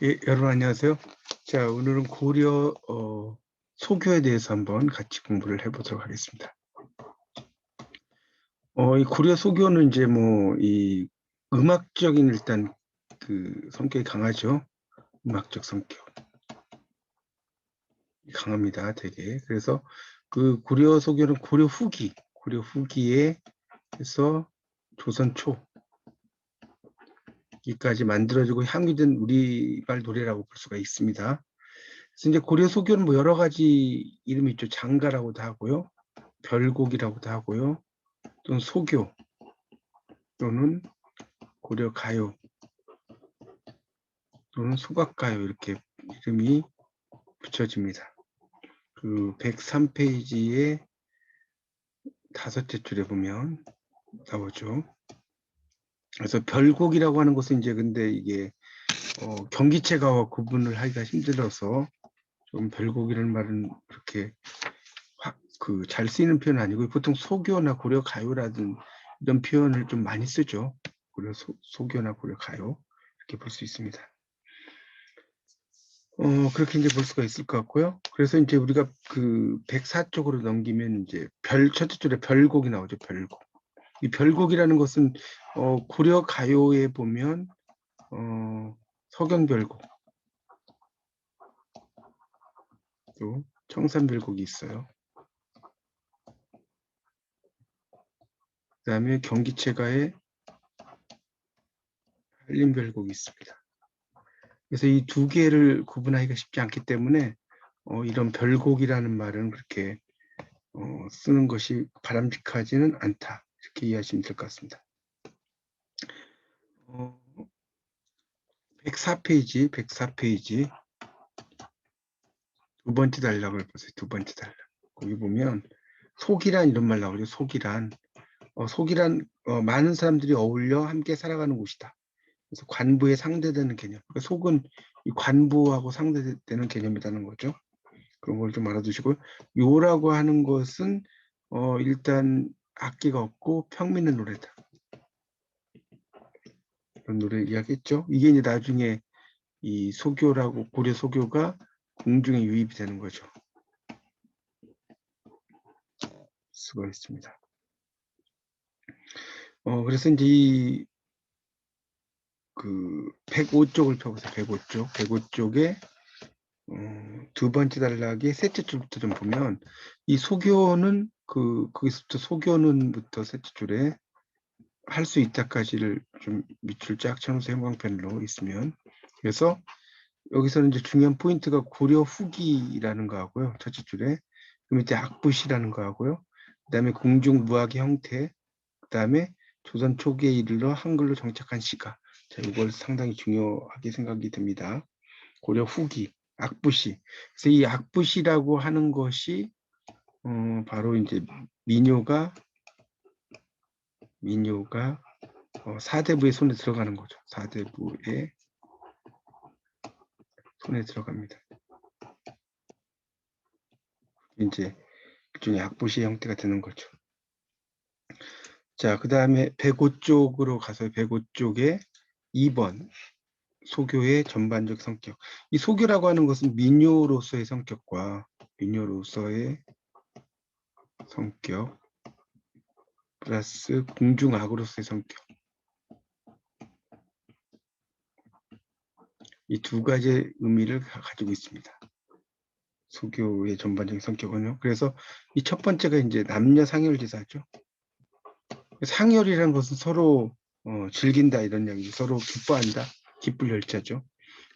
예, 여러분 안녕하세요. 자, 오늘은 고려 어, 소교에 대해서 한번 같이 공부를 해보도록 하겠습니다. 어, 이 고려 소교는 이제 뭐 이 음악적인 일단 그 성격이 강하죠. 음악적 성격 강합니다, 되게. 그래서 그 고려 소교는 고려 후기, 고려 후기에 해서 조선 초 이까지 만들어지고 향유된 우리말 노래라고 볼 수가 있습니다. 그래서 이제 고려 소교는 뭐 여러 가지 이름이 있죠. 장가라고도 하고요. 별곡이라고도 하고요. 또는 소교 또는 고려 가요 또는 소각가요 이렇게 이름이 붙여집니다. 그 103페이지의 다섯째 줄에 보면 나오죠. 그래서 별곡이라고 하는 것은 이제 근데 이게 어, 경기체가와 구분을 하기가 힘들어서 좀 별곡이라는 말은 그렇게 그잘 쓰이는 표현은 아니고 보통 소교나 고려 가요라든 이런 표현을 좀 많이 쓰죠. 고려 소, 소교나 고려 가요 이렇게 볼 수 있습니다. 어, 그렇게 이제 볼 수가 있을 것 같고요. 그래서 이제 우리가 그 104쪽으로 넘기면 이제 별, 첫째 줄에 별곡이 나오죠. 별곡. 이 별곡이라는 것은 어, 고려 가요에 보면 어, 서경별곡 또 청산별곡이 있어요. 그 다음에 경기체가에 한림별곡이 있습니다. 그래서 이 두 개를 구분하기가 쉽지 않기 때문에 어, 이런 별곡이라는 말은 그렇게 어, 쓰는 것이 바람직하지는 않다. 이렇게 이해하시면 될 것 같습니다. 어, 104페이지, 104페이지 두 번째 단락을 보세요. 두 번째 단락. 거기 보면 속이란 이런 말 나오죠. 속이란. 어, 속이란 어, 많은 사람들이 어울려 함께 살아가는 곳이다. 그래서 관부에 상대되는 개념. 그러니까 속은 이 관부하고 상대되는 개념이라는 거죠. 그런 걸 좀 알아두시고 요라고 하는 것은 어, 일단 악기가 없고 평민의 노래다. 그런 노래 이야기했죠. 이게 이제 나중에 이 소교라고 고려 소교가 공중에 유입이 되는 거죠. 수가 있습니다. 어 그래서 이제 이 그 105쪽을 펴보세요. 105쪽. 105쪽에 어, 두 번째 단락의 셋째 줄부터 좀 보면 이 소교는 그 거기서부터 소교는부터 셋째 줄에 할 수 있다까지를 좀 밑줄 쫙 쳐놓으세요. 형광펜으로 있으면 그래서 여기서는 이제 중요한 포인트가 고려 후기라는 거 하고요. 첫째 줄에 그 밑에 악부시라는 거 하고요. 그 다음에 공중무학의 형태 그 다음에 조선 초기에 이르러 한글로 정착한 시가 자 이걸 상당히 중요하게 생각이 듭니다. 고려 후기 악부시 그래서 이 악부시라고 하는 것이 어, 바로 이제 민요가 민요가 어, 사대부의 손에 들어가는 거죠. 사대부의 손에 들어갑니다. 이제 일종의 악보시 형태가 되는 거죠. 자, 그 다음에 105 쪽으로 가서 105 쪽에 2번 소교의 전반적 성격. 이 소교라고 하는 것은 민요로서의 성격과 민요로서의 성격 플러스 공중악으로서의 성격 이 두 가지 의미를 가지고 있습니다. 소교의 전반적인 성격은요. 그래서 이 첫 번째가 이제 남녀 상열지사죠. 상열이라는 것은 서로 어, 즐긴다 이런 이야기, 서로 기뻐한다, 기쁠 열자죠.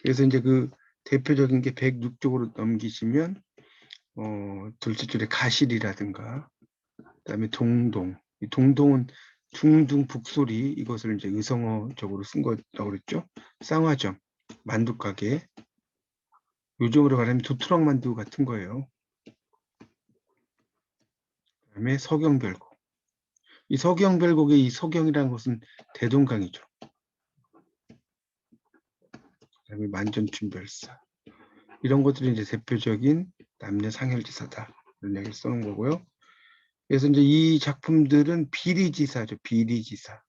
그래서 이제 그 대표적인 게 106쪽으로 넘기시면 어, 둘째 줄에 가실이라든가 그다음에 동동. 이 동동은 중등 북소리 이것을 이제 의성어적으로 쓴 거라고 그랬죠. 쌍화점, 만두 가게. 요즘으로 말하면 두트럭 만두 같은 거예요. 그다음에 서경별곡. 이 서경별곡의 이 서경이라는 것은 대동강이죠. 그다음에 만전춘별사. 이런 것들이 이제 대표적인 남녀 상혈지사다. 이런 얘기를 써놓은 거고요. 그래서 이제 이 작품들은 비리지사죠. 비리지사.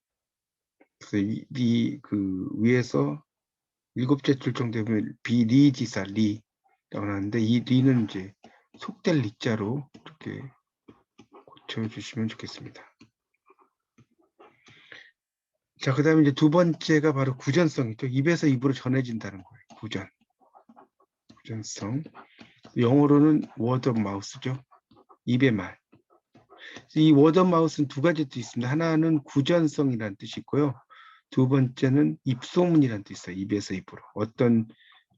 그래서 이, 그 위에서 일곱째 줄 정도에 보면 비리지사 리라고 나왔는데 이 리는 이제 속될 리자로 이렇게 고쳐주시면 좋겠습니다. 자, 그 다음에 이제 두 번째가 바로 구전성이죠. 입에서 입으로 전해진다는 거예요. 구전. 구전성. 영어로는 word of mouth죠. 입의 말. 이 of mouth는 두 가지 뜻이 있습니다. 하나는 구전성이라는 뜻이 있고요. 두 번째는 입소문이라는 뜻이 있어요. 입에서 입으로. 어떤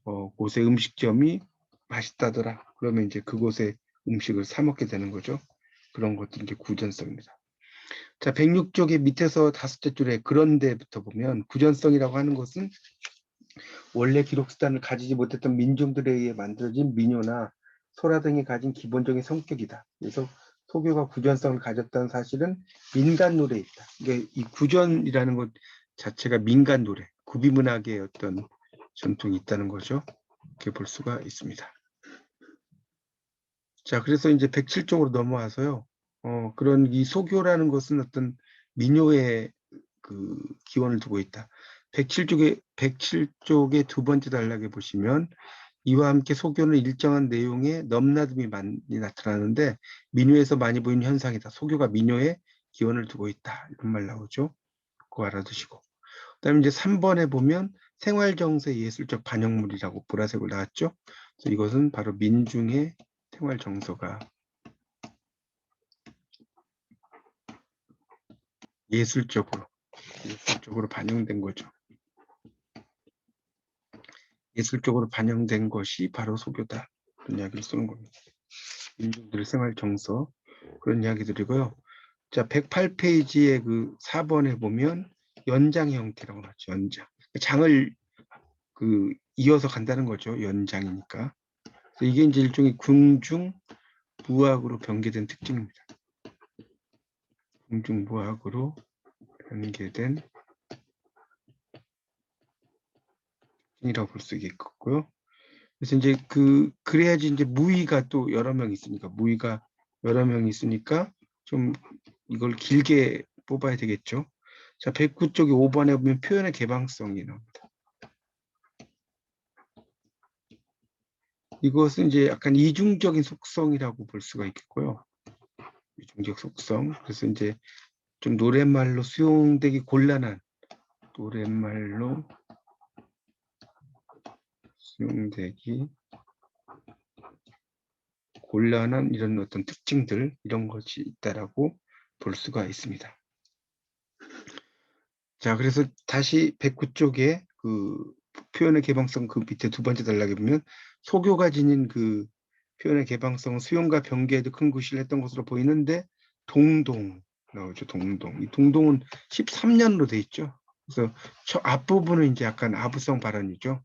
어, 곳의 음식점이 맛있다더라. 그러면 이제 그곳에 음식을 사 먹게 되는 거죠. 그런 것들이 이제 구전성입니다. 자, 106쪽의 밑에서 다섯째 줄에 그런데부터 보면 구전성이라고 하는 것은 원래 기록 수단을 가지지 못했던 민중들에 의해 만들어진 민요나 소라 등이 가진 기본적인 성격이다. 그래서 소교가 구전성을 가졌다는 사실은 민간 노래에 있다. 이게 이 구전이라는 것 자체가 민간 노래, 구비문학의 어떤 전통이 있다는 거죠. 이렇게 볼 수가 있습니다. 자, 그래서 이제 107쪽으로 넘어와서요. 어, 그런 이 소교라는 것은 어떤 민요의 그 기원을 두고 있다. 107쪽에 107쪽의 두 번째 단락에 보시면 이와 함께 소교는 일정한 내용의 넘나듦이 많이 나타나는데 민요에서 많이 보이는 현상이다. 소교가 민요의 기원을 두고 있다. 이런 말 나오죠. 그거 알아두시고. 그 다음에 이제 3번에 보면 생활 정세 예술적 반영물이라고 보라색으로 나왔죠. 그래서 이것은 바로 민중의 생활 정서가 예술적으로 예술적으로 반영된 거죠. 예술적으로 반영된 것이 바로 소교다. 그런 이야기를 쓰는 겁니다. 민중들의 생활 정서 그런 이야기들이고요. 자, 108페이지의 그 4번에 보면 연장 형태라고 나왔죠. 연장. 장을 그 이어서 간다는 거죠. 연장이니까. 이게 이제 일종의 궁중 무학으로 변개된 특징입니다. 궁중 무학으로 변개된 이라고 볼 수 있겠고요. 그래서 이제 그 그래야지 이제 무의가 또 여러 명 있으니까 무의가 여러 명 있으니까 좀 이걸 길게 뽑아야 되겠죠. 자, 109쪽에 5번에 보면 표현의 개방성이 나옵니다. 이것은 이제 약간 이중적인 속성이라고 볼 수가 있겠고요. 이중적 속성. 그래서 이제 좀 노랫말로 수용되기 곤란한 노랫말로 수용되기 곤란한 이런 어떤 특징들 이런 것이 있다라고 볼 수가 있습니다. 자, 그래서 다시 109쪽에 그 표현의 개방성 그 밑에 두 번째 단락에 보면 소교가 지닌 그 표현의 개방성 수용과 변개에도 큰 구실을 했던 것으로 보이는데 동동 나오죠. 동동. 이 동동은 13년으로 돼 있죠. 그래서 저 앞부분은 이제 약간 아부성 발언이죠.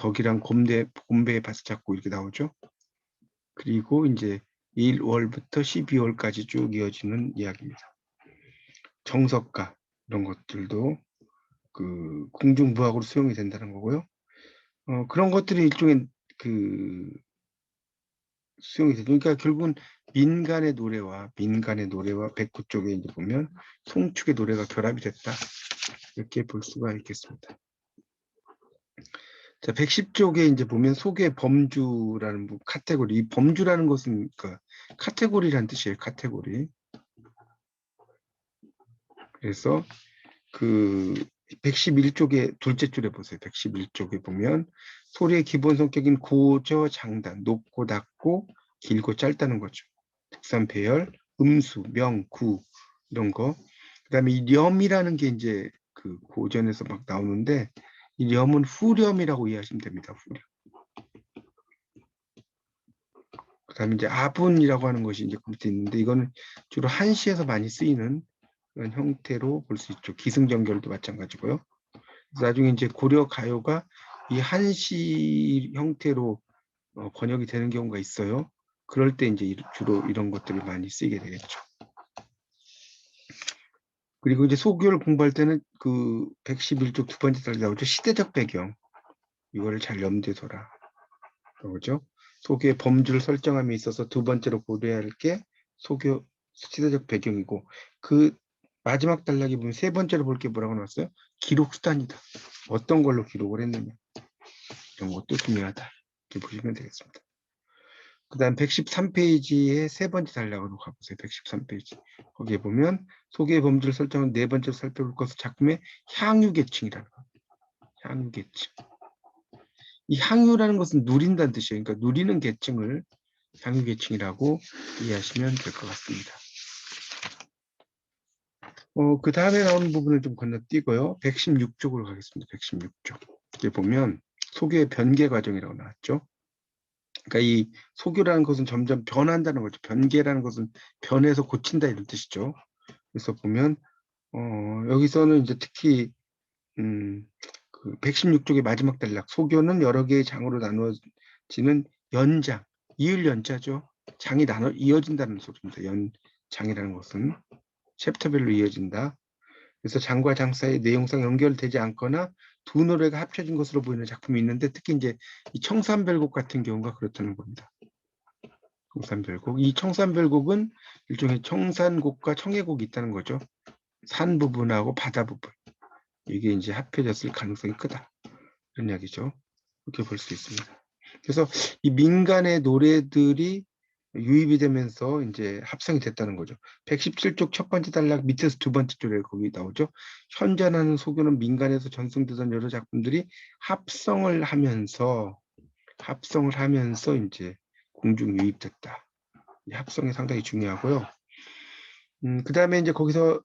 덕이랑 곰배, 곰배에 바스 잡고 이렇게 나오죠. 그리고 이제 1월부터 12월까지 쭉 이어지는 이야기입니다. 정석가 이런 것들도 그 궁중부학으로 수용이 된다는 거고요. 어, 그런 것들이 일종의 그 수용이 되죠. 그러니까 결국은 민간의 노래와 민간의 노래와 백구 쪽에 이제 보면 송축의 노래가 결합이 됐다. 이렇게 볼 수가 있겠습니다. 자, 110쪽에 이제 보면 소개 범주라는 뭐 카테고리, 이 범주라는 것은 그 카테고리라는 뜻이에요. 카테고리. 그래서 그 111쪽에 둘째 줄에 보세요. 111쪽에 보면 소리의 기본 성격인 고저 장단, 높고 낮고 길고 짧다는 거죠. 특산 배열, 음수, 명, 구 이런 거. 그다음에 이 렴이라는 게 이제 그 고전에서 막 나오는데 이 렴은 후렴이라고 이해하시면 됩니다. 후렴. 그 다음에 이제 아분이라고 하는 것이 이제 그 밑에 있는데 이거는 주로 한시에서 많이 쓰이는 그런 형태로 볼 수 있죠. 기승전결도 마찬가지고요. 나중에 이제 고려 가요가 이 한시 형태로 어, 번역이 되는 경우가 있어요. 그럴 때 이제 주로 이런 것들이 많이 쓰이게 되겠죠. 그리고 이제 소교를 공부할 때는 그 111쪽 두 번째 달 나오죠. 시대적 배경. 이거를 잘 염두에 둬라. 그죠? 소교의 범주를 설정함에 있어서 두 번째로 고려해야 할 게 소교 시대적 배경이고 그 마지막 단락에 보면 세 번째로 볼 게 뭐라고 나왔어요? 기록 수단이다. 어떤 걸로 기록을 했느냐. 이런 것도 중요하다. 이렇게 보시면 되겠습니다. 그 다음 113페이지의 세 번째 단락으로 가보세요. 113페이지. 거기에 보면 소개 범주를 설정한 네 번째로 살펴볼 것은 작품의 향유 계층이라는 거. 향유 계층. 이 향유라는 것은 누린다는 뜻이에요. 그러니까 누리는 계층을 향유 계층이라고 이해하시면 될 것 같습니다. 어, 그 다음에 나오는 부분을 좀 건너뛰고요. 116쪽으로 가겠습니다. 116쪽. 이게 보면 소교의 변개 과정이라고 나왔죠. 그러니까 이 소교라는 것은 점점 변한다는 거죠. 변개라는 것은 변해서 고친다 이런 뜻이죠. 그래서 보면 어, 여기서는 이제 특히 음, 그 116쪽의 마지막 단락 소교는 여러 개의 장으로 나누어지는 연장, 이을 연자죠. 장이 나눠 이어진다는 소리입니다. 연장이라는 것은 챕터별로 이어진다. 그래서 장과 장 사이 내용상 연결되지 않거나 두 노래가 합쳐진 것으로 보이는 작품이 있는데 특히 이제 이 청산별곡 같은 경우가 그렇다는 겁니다. 청산별곡. 이 청산별곡은 일종의 청산곡과 청해곡이 있다는 거죠. 산 부분하고 바다 부분. 이게 이제 합해졌을 가능성이 크다. 이런 이야기죠. 이렇게 볼 수 있습니다. 그래서 이 민간의 노래들이 유입이 되면서 이제 합성이 됐다는 거죠. 117쪽 첫 번째 단락 밑에서 두 번째 줄에 거기 나오죠. 현존하는 소교는 민간에서 전승되던 여러 작품들이 합성을 하면서 합성을 하면서 이제 공중 유입됐다. 이 합성이 상당히 중요하고요. 음, 그 다음에 이제 거기서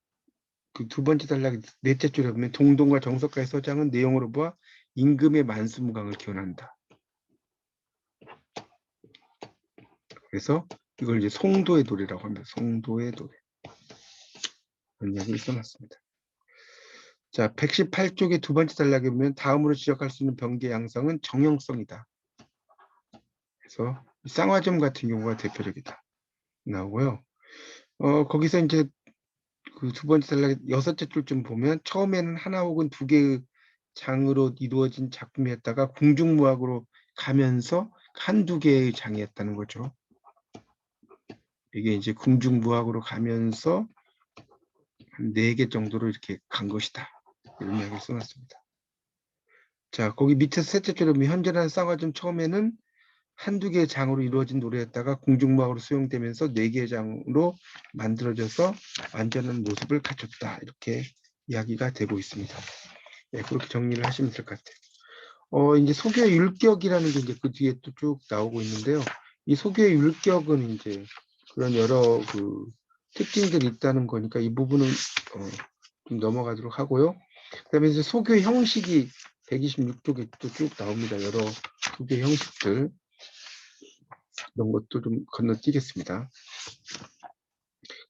그 두 번째 단락 넷째 줄에 보면 동동과 정석가의 서장은 내용으로 보아 임금의 만수무강을 기원한다. 그래서 이걸 이제 송도의 노래라고 합니다. 송도의 노래. 그런 이야기 써놨습니다. 자, 118쪽의 두 번째 단락에 보면 다음으로 지적할 수 있는 병계 양성은 정형성이다. 그래서 쌍화점 같은 경우가 대표적이다. 나오고요. 어, 거기서 이제 그 두 번째 단락 여섯째 줄쯤 보면 처음에는 하나 혹은 두 개의 장으로 이루어진 작품이었다가 궁중무학으로 가면서 한두 개의 장이었다는 거죠. 이게 이제 궁중무학으로 가면서 한 네 개 정도로 이렇게 간 것이다. 이런 이야기를 써놨습니다. 자, 거기 밑에 셋째 줄에 현존하는 쌍화점 처음에는 한두 개의 장으로 이루어진 노래였다가 궁중무학으로 수용되면서 네 개의 장으로 만들어져서 완전한 모습을 갖췄다. 이렇게 이야기가 되고 있습니다. 네, 그렇게 정리를 하시면 될 것 같아요. 어, 이제 소교의 율격이라는 게 이제 그 뒤에 또 쭉 나오고 있는데요. 이 소교의 율격은 이제 그런 여러 그 특징들이 있다는 거니까 이 부분은 어, 좀 넘어가도록 하고요. 그다음에 이제 소교 형식이 126쪽에 또 쭉 나옵니다. 여러 소교 형식들 이런 것도 좀 건너뛰겠습니다.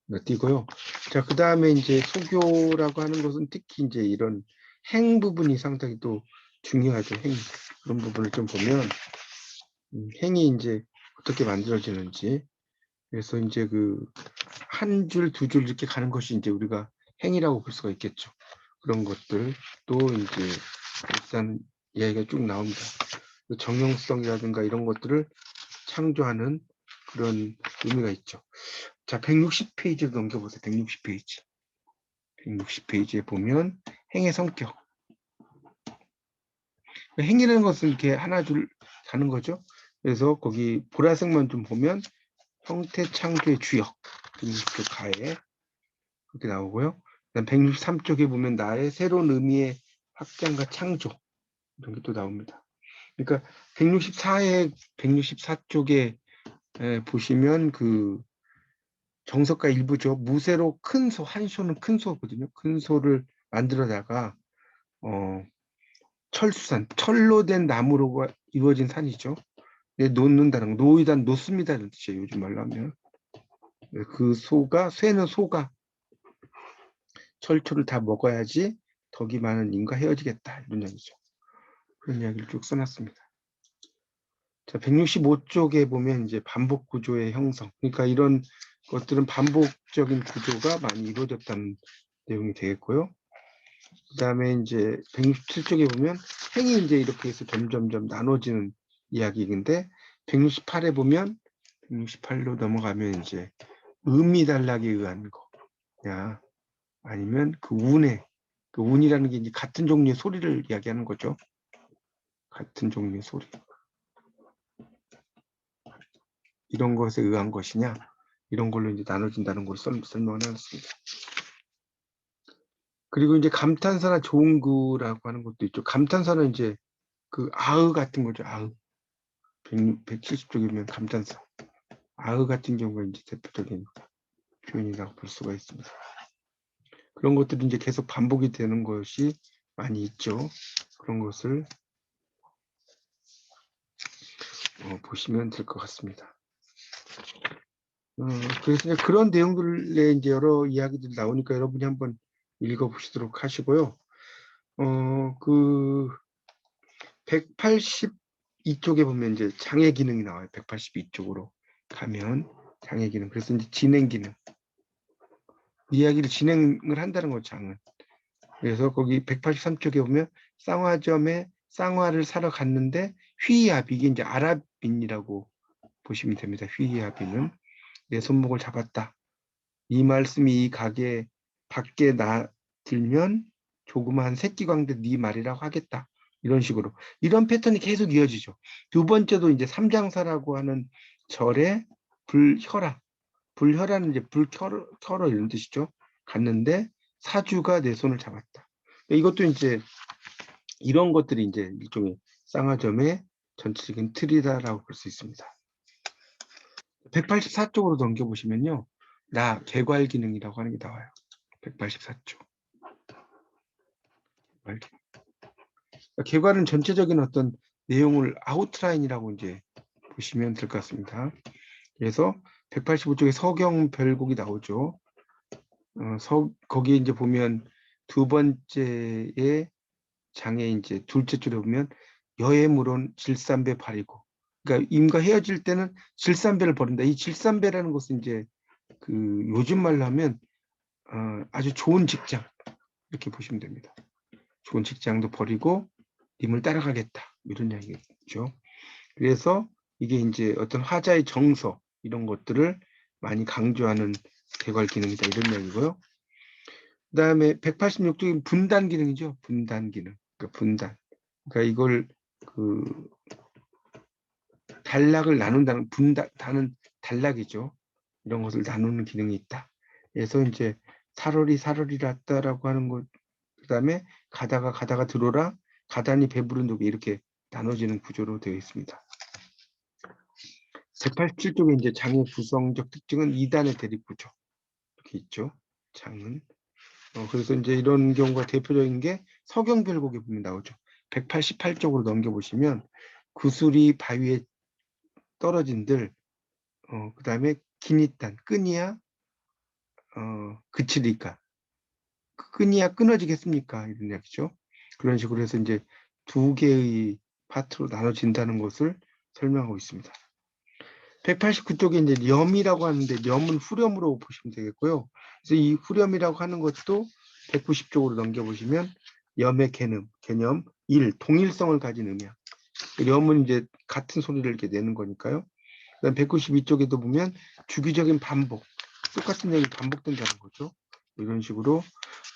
건너뛰고요. 자, 그 다음에 이제 소교라고 하는 것은 특히 이제 이런 행 부분이 상당히 또 중요하죠. 행 그런 부분을 좀 보면 음, 행이 이제 어떻게 만들어지는지 그래서 이제 그 한 줄, 두 줄 이렇게 가는 것이 이제 우리가 행이라고 볼 수가 있겠죠. 그런 것들 또 이제 일단 이야기가 쭉 나옵니다. 그 정형성이라든가 이런 것들을 창조하는 그런 의미가 있죠. 자, 160페이지로 넘겨보세요. 160페이지. 160페이지에 보면 행의 성격. 행이라는 것은 이렇게 하나 줄 가는 거죠. 그래서 거기 보라색만 좀 보면 형태 창조의 주역 그 가에 그렇게 나오고요. 그다음 163쪽에 보면 나의 새로운 의미의 확장과 창조 이런 게 또 나옵니다. 그러니까 164에 164쪽에 보시면 그 정석가 일부죠. 무쇠로 큰 소, 한 소는 큰 소거든요. 큰 소를 만들어다가 어, 철수산, 철로 된 나무로 이루어진 산이죠. 네, 놓는다는 거, 놓이다 놓습니다 이런 뜻이에요. 요즘 말로 하면 네, 그 소가 쇠는 소가 철초를 다 먹어야지 덕이 많은 인과 헤어지겠다 이런 얘기죠. 그런 이야기를 쭉 써놨습니다. 자, 165쪽에 보면 이제 반복 구조의 형성. 그러니까 이런 것들은 반복적인 구조가 많이 이루어졌다는 내용이 되겠고요. 그 다음에 이제 167쪽에 보면 행이 이제 이렇게 해서 점점점 나눠지는 이야기인데 168에 보면 168로 넘어가면 이제 의미 단락에 의한 거냐 아니면 그 운에 그 운이라는 게 이제 같은 종류의 소리를 이야기하는 거죠. 같은 종류의 소리. 이런 것에 의한 것이냐 이런 걸로 이제 나눠진다는 걸 설- 설명을 하겠습니다. 그리고 이제 감탄사나 조응구라고 하는 것도 있죠. 감탄사는 이제 그 아으 같은 거죠. 아으. 170쪽이면 감탄사. 아으 같은 경우가 이제 대표적인 표현이라고 볼 수가 있습니다. 그런 것들이 이제 계속 반복이 되는 것이 많이 있죠. 그런 것을 어, 보시면 될 것 같습니다. 어, 그래서 이제 그런 내용들에 이제 여러 이야기들이 나오니까 여러분이 한번 읽어보시도록 하시고요. 어, 그 182쪽에 보면 이제 장애 기능이 나와요. 182쪽으로 가면 장애 기능. 그래서 이제 진행 기능. 이야기를 진행을 한다는 거죠, 장은. 그래서 거기 183쪽에 보면 쌍화점에 쌍화를 사러 갔는데 휘이압 이게 이제 아랍인이라고 보시면 됩니다. 휘이압이는 내 손목을 잡았다. 이 말씀이 이 가게 밖에 나 들면 조그마한 새끼 광대 네 말이라고 하겠다. 이런 식으로 이런 패턴이 계속 이어지죠. 두 번째도 이제 삼장사라고 하는 절에 불혈화 불혈화는 이제 불켜러 켜러 이런 뜻이죠. 갔는데 사주가 내 손을 잡았다. 이것도 이제 이런 것들이 이제 일종의 쌍화점의 전체적인 틀이다라고 볼 수 있습니다. 184쪽으로 넘겨보시면요. 나 개괄 기능이라고 하는 게 나와요. 184쪽. 개괄 기능. 개괄은 전체적인 어떤 내용을 아웃라인이라고 이제 보시면 될 것 같습니다. 그래서 185쪽에 서경 별곡이 나오죠. 어, 서, 거기에 이제 보면 두 번째의 장에 이제 둘째 줄에 보면 여해물은 질삼배 발이고 그러니까 임과 헤어질 때는 질삼배를 버린다. 이 질삼배라는 것은 이제 그 요즘 말로 하면 어, 아주 좋은 직장 이렇게 보시면 됩니다. 좋은 직장도 버리고 님을 따라가겠다 이런 이야기죠. 그래서 이게 이제 어떤 화자의 정서 이런 것들을 많이 강조하는 개괄 기능이다 이런 이야기고요. 그 다음에 186쪽인 분단 기능이죠. 분단 기능. 그러니까 분단. 그러니까 이걸 그 단락을 나눈다는 분단은 단락이죠. 이런 것을 나누는 기능이 있다. 그래서 이제 살얼이 살얼이랐다라고 하는 것, 그 다음에 가다가 가다가 들어라, 가다니 배부른 독이 이렇게 나눠지는 구조로 되어 있습니다. 187쪽에 이제 장의 구성적 특징은 2단의 대립구조 이렇게 있죠. 장은. 어, 그래서 이제 이런 경우가 대표적인 게 서경별곡에 보면 나오죠. 188쪽으로 넘겨보시면 구슬이 바위에 떨어진들, 어, 그 다음에 기니단, 끈이야, 어, 그치리까. 끈이야 끊어지겠습니까? 이런 이야기죠. 그런 식으로 해서 이제 두 개의 파트로 나눠진다는 것을 설명하고 있습니다. 189쪽에 이제 렴이라고 하는데 렴은 후렴으로 보시면 되겠고요. 그래서 이 후렴이라고 하는 것도 190쪽으로 넘겨보시면 염의 개념, 개념 1, 동일성을 가진 음향. 렴은 이제 같은 소리를 이렇게 내는 거니까요. 그다음 192쪽에도 보면 주기적인 반복, 똑같은 내용이 반복된다는 거죠. 이런 식으로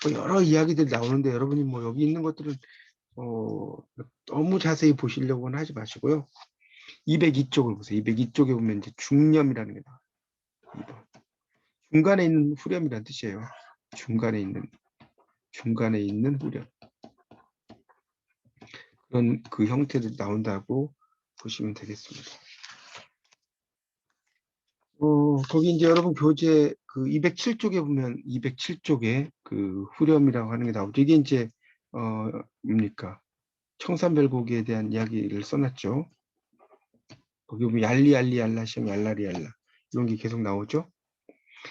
뭐 여러 이야기들이 나오는데 여러분이 뭐 여기 있는 것들은 어, 너무 자세히 보시려고는 하지 마시고요. 202쪽을 보세요. 202쪽에 보면 이제 중념이라는 게 나와요. 2번. 중간에 있는 후렴이라는 뜻이에요. 중간에 있는 중간에 있는 후렴. 그런 그 형태들이 나온다고 보시면 되겠습니다. 어, 거기 이제 여러분 교재 그 207쪽에 보면 207쪽에 그 후렴이라고 하는 게 나오죠. 이게 이제 어 뭡니까? 청산별곡에 대한 이야기를 써놨죠. 거기 보면 얄리 얄리 얄라시앙 얄라리 얄라 이런 게 계속 나오죠.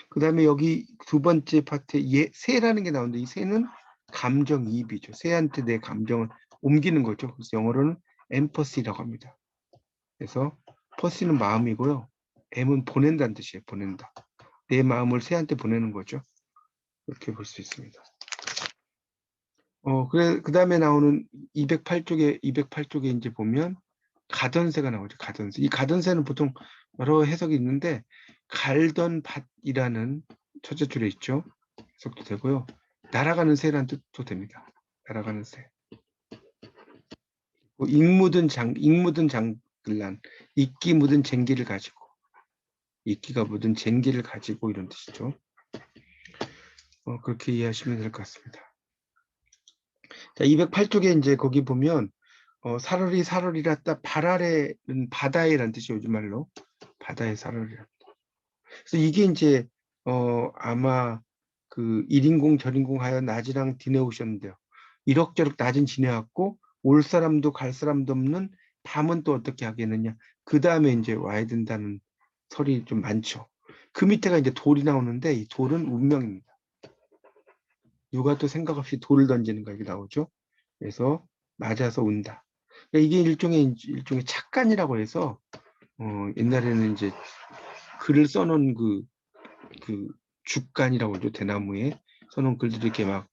그 다음에 여기 두 번째 파트에 예, 새라는 게 나오는데 이 새는 감정이입이죠. 새한테 내 감정을 옮기는 거죠. 그래서 영어로는 엠퍼시라고 합니다. 그래서 퍼시는 마음이고요. M은 보낸다는 뜻이에요. 보낸다. 내 마음을 새한테 보내는 거죠. 이렇게 볼 수 있습니다. 어, 그래, 그 다음에 나오는 208쪽에, 208쪽에 이제 보면 가던새가 나오죠. 가던새. 이 가던새는 보통 여러 해석이 있는데, 갈던 밭이라는 첫째 줄에 있죠. 해석도 되고요. 날아가는 새란 뜻도 됩니다. 날아가는 새. 뭐 익묻은 장, 익 묻은 장글란, 이끼 묻은 쟁기를 가지고, 이끼가 묻은 쟁기를 가지고 이런 뜻이죠. 어, 그렇게 이해하시면 될 것 같습니다. 자, 208쪽에 이제 거기 보면 어, 사르리 사르리라 따 발 아래는 바다에란 뜻이 요즘 말로 바다의 사르리라. 그래서 이게 이제 어, 아마 그 1인공 저인공 하여 낮이랑 디내오셨는데요. 이럭저럭 낮은 지내왔고 올 사람도 갈 사람도 없는 밤은 또 어떻게 하겠느냐. 그 다음에 이제 와야 된다는 설이 좀 많죠. 그 밑에가 이제 돌이 나오는데 이 돌은 운명입니다. 누가 또 생각 없이 돌을 던지는 거 이게 나오죠. 그래서 맞아서 운다. 그러니까 이게 일종의 일종의 착간이라고 해서 어, 옛날에는 이제 글을 써놓은 그, 그 죽간이라고 하죠. 대나무에 써놓은 글들이 이렇게 막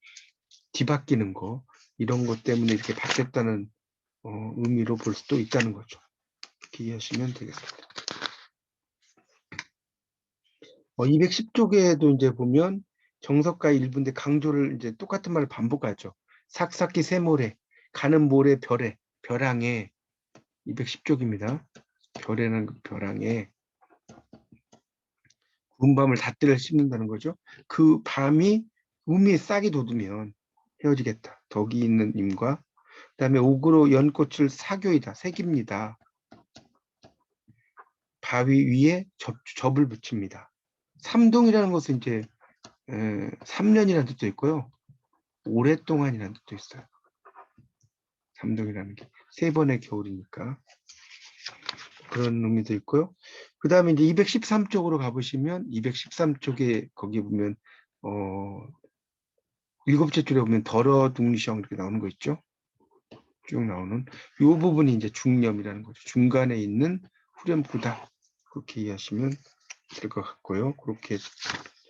뒤바뀌는 거 이런 것 때문에 이렇게 바뀌었다는 어, 의미로 볼 수도 있다는 거죠. 이해하시면 되겠습니다. 어, 210쪽에도 이제 보면 정석가 일부인데 강조를 이제 똑같은 말을 반복하죠. 삭삭기 새모래, 가는 모래 별에, 벼랑에 210쪽입니다. 별에는 그 벼랑에 구운 밤을 닷들을 씹는다는 거죠. 그 밤이 우미에 싹이 돋으면 헤어지겠다. 덕이 있는 임과 그 다음에 옥으로 연꽃을 사교이다. 색입니다. 바위 위에 접, 접을 붙입니다. 삼동이라는 것은 이제 에, 3년이라는 뜻도 있고요. 오랫동안이라는 뜻도 있어요. 삼동이라는 게 세 번의 겨울이니까 그런 의미도 있고요. 그 다음에 이제 213쪽으로 가보시면 213쪽에 거기 보면 어 일곱째 줄에 보면 더러 둥리성 이렇게 나오는 거 있죠. 쭉 나오는 이 부분이 이제 중념이라는 거죠. 중간에 있는 후렴구다. 그렇게 이해하시면 될 것 같고요. 그렇게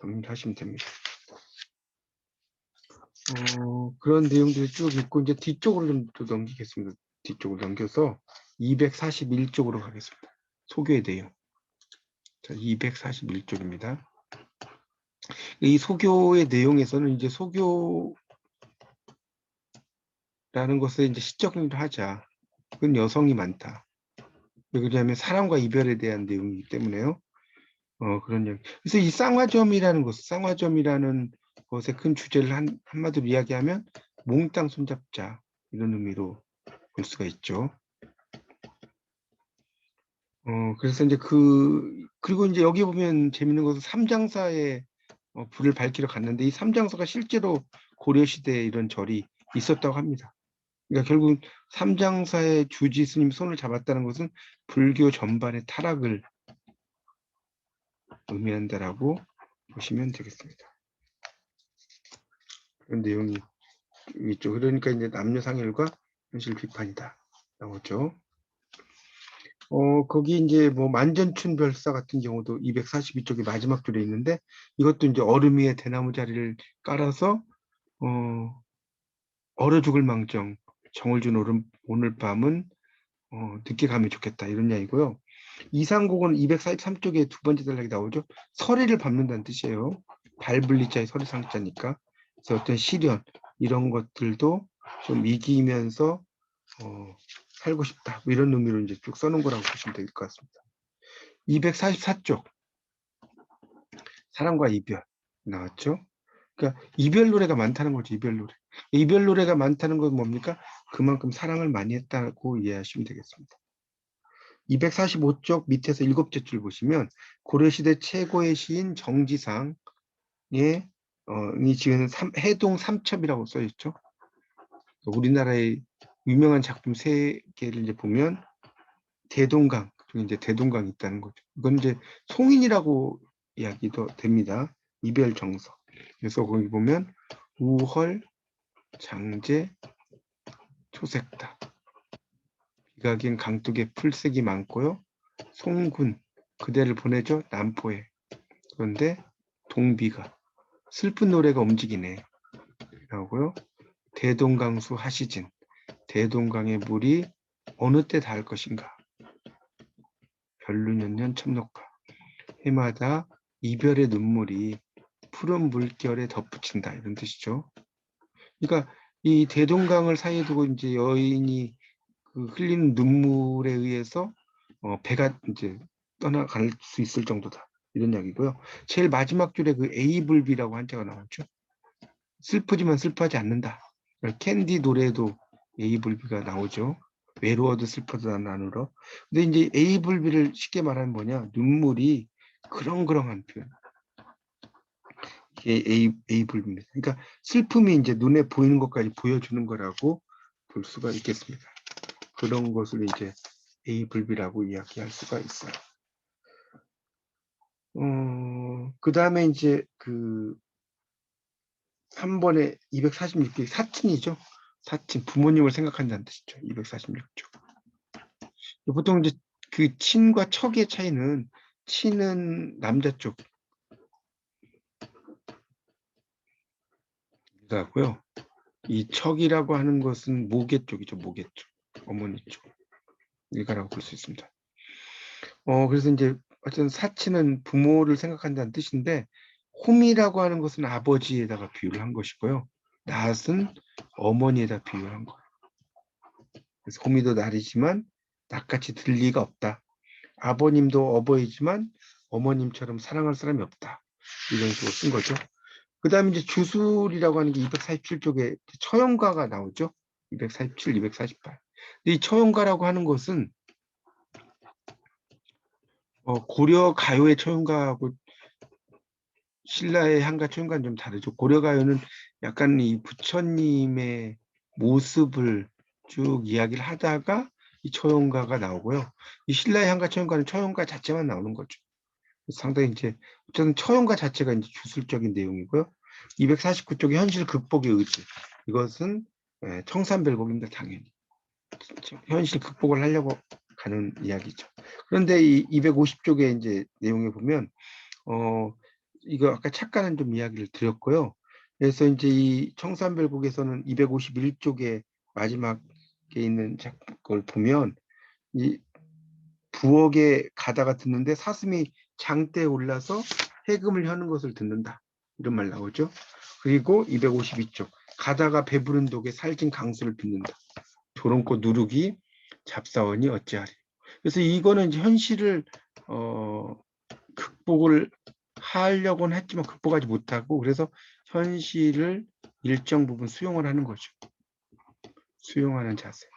정리하시면 됩니다. 어, 그런 내용들이 쭉 있고 이제 뒤쪽으로 좀 또 넘기겠습니다. 뒤쪽으로 넘겨서 241쪽으로 가겠습니다. 소교의 내용. 자, 241쪽입니다. 이 소교의 내용에서는 이제 소교라는 것을 이제 시적을 하자. 그건 여성이 많다. 왜 그러냐면 사랑과 이별에 대한 내용이기 때문에요. 어, 그런 얘기. 그래서 이 쌍화점이라는 것, 쌍화점이라는 것의 큰 주제를 한, 한마디로 이야기하면 몽땅 손잡자 이런 의미로 볼 수가 있죠. 어, 그래서 이제 그, 그리고 이제 여기 보면 재밌는 것은 삼장사에 어, 불을 밝히러 갔는데 이 삼장사가 실제로 고려시대에 이런 절이 있었다고 합니다. 그러니까 결국 삼장사의 주지 스님 손을 잡았다는 것은 불교 전반의 타락을 의미한다라고 보시면 되겠습니다. 그런 내용이 있죠. 그러니까 이제 남녀 상열과 현실 비판이다 나오죠. 어 거기 이제 뭐 만전춘 별사 같은 경우도 242쪽의 마지막 줄에 있는데 이것도 이제 얼음 위에 대나무 자리를 깔아서 어 얼어 죽을 망정 정을 준 오늘 밤은 어, 늦게 가면 좋겠다 이런 이야기고요. 이상곡은 243쪽에 두 번째 단락이 나오죠. 서리를 밟는다는 뜻이에요. 밟을리자의 서리 상자니까. 그래서 어떤 시련 이런 것들도 좀 이기면서 어, 살고 싶다 뭐 이런 의미로 이제 쭉 써놓은 거라고 보시면 될 것 같습니다. 244쪽 사랑과 이별 나왔죠. 그러니까 이별 노래가 많다는 거죠. 이별 노래. 이별 노래가 많다는 건 뭡니까? 그만큼 사랑을 많이 했다고 이해하시면 되겠습니다. 245쪽 밑에서 일곱째 줄 보시면 고려시대 최고의 시인 정지상의 어, 이 지은 삼, 해동 삼첩이라고 써 있죠. 우리나라의 유명한 작품 세 개를 이제 보면 대동강 중에 이제 대동강이 있다는 거죠. 이건 이제 송인이라고 이야기도 됩니다. 이별 정서. 그래서 거기 보면 우헐, 장제, 초색다. 긴 강둑에 풀색이 많고요. 송군, 그대를 보내죠. 남포에. 그런데 동비가 슬픈 노래가 움직이네. 나오고요. 대동강수 하시진. 대동강의 물이 어느 때 닿을 것인가. 별루년년 첨록가. 해마다 이별의 눈물이 푸른 물결에 덧붙인다 이런 뜻이죠. 그러니까 이 대동강을 사이에 두고 이제 여인이 그 흘리는 눈물에 의해서 어, 배가 이제 떠나갈 수 있을 정도다 이런 이야기고요. 제일 마지막 줄에 그 에이블비라고 한자가 나왔죠. 슬프지만 슬퍼하지 않는다. 캔디 노래에도 에이블비가 나오죠. 외로워도 슬퍼도 안 울어. 근데 이제 에이블비를 쉽게 말하면 뭐냐? 눈물이 그렁그렁한 표현. 이게 에이, 에이블비입니다. 그러니까 슬픔이 이제 눈에 보이는 것까지 보여주는 거라고 볼 수가 있겠습니다. 그런 것을 이제 에이블비라고 이야기할 수가 있어요. 어, 그 다음에 이제 그한 번에 246개 사친이죠. 사친 부모님을 생각한다는 뜻이죠. 246조. 보통 이제 그 친과 척의 차이는 친은 남자 쪽 같고요. 이 척이라고 하는 것은 모계 쪽이죠. 모계 쪽. 어머니 쪽. 일가라고 볼 수 있습니다. 어 그래서 이제 어쨌든 사치는 부모를 생각한다는 뜻인데 홈이라고 하는 것은 아버지에다가 비유를 한 것이고요. 낫은 어머니에다 비유한 거예요. 그래서 홈이도 날이지만 낫같이 들 리가 없다. 아버님도 어버이지만 어머님처럼 사랑할 사람이 없다. 이런 식으로 쓴 거죠. 그 다음에 이제 주술이라고 하는 게 247쪽에 처형가가 나오죠. 247, 248. 이 처형가라고 하는 것은 어, 고려 가요의 처형가하고 신라의 한가 처형가는 좀 다르죠. 고려 가요는 약간 이 부처님의 모습을 쭉 이야기를 하다가 이 처형가가 나오고요. 이 신라의 한가 처형가는 처형가 자체만 나오는 거죠. 상당히 이제 어쨌든 처형가 자체가 이제 주술적인 내용이고요. 249쪽의 현실 극복의 의지. 이것은 예, 청산별곡입니다. 당연히. 현실 극복을 하려고 가는 이야기죠. 그런데 이 250쪽의 이제 내용에 보면 어 이거 아까 착가는 좀 이야기를 드렸고요. 그래서 이제 이 청산별곡에서는 251쪽에 마지막에 있는 걸 보면 이 부엌에 가다가 듣는데 사슴이 장대에 올라서 해금을 혀는 것을 듣는다. 이런 말 나오죠. 그리고 252쪽 가다가 배부른 독에 살진 강수를 빚는다. 조롱꽃 누룩이 잡사원이 어찌하리. 그래서 이거는 현실을 어, 극복을 하려고는 했지만 극복하지 못하고 그래서 현실을 일정 부분 수용을 하는 거죠. 수용하는 자세.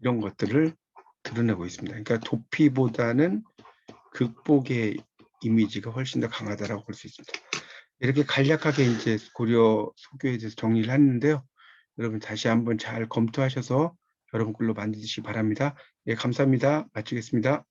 이런 것들을 드러내고 있습니다. 그러니까 도피보다는 극복의 이미지가 훨씬 더 강하다라고 볼 수 있습니다. 이렇게 간략하게 이제 고려 소교에 대해서 정리를 했는데요. 여러분 다시 한번 잘 검토하셔서 여러분 글로 만드시기 바랍니다. 예, 감사합니다. 마치겠습니다.